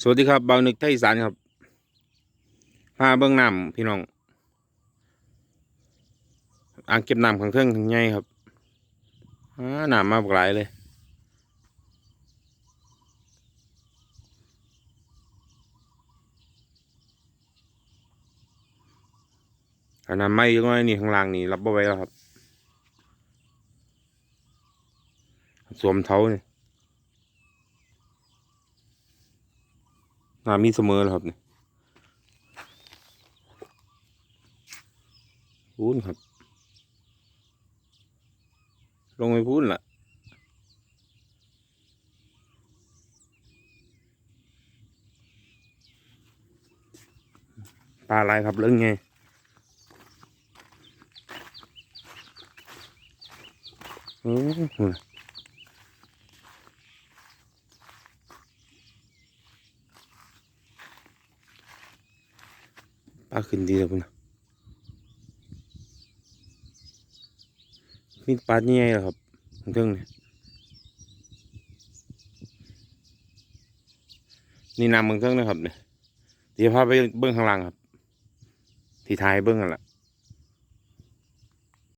สวัสดีครับบางนึกไทยสานครับพาเบิ้องน้ำพี่น้อง อ่างเก็บน้ำข้างเครื่องข้างใหญ่ครับอ่าน้ำมาบกหลายเลยอันน้ำไม่ยังไงนี่ข้างล่างนี่รับบ่ไว้แล้วครับ สวมเท้านี่ น้ำมีเสมอแล้วครับเนี่ยพูนครับ ลงไปพูนละปลาอะไรครับเรื่องไงอืม อาขึ้นดีเลยพุ่นน่ะมีปลาเนี่ยเหรอครับของเทิงเนี่ยนี่นำเมืองเทิงนะครับเนี่ยเดี๋ยวพาไปเบื้องข้างล่างครับ ที่ท้ายเบื้องนั่นแหละ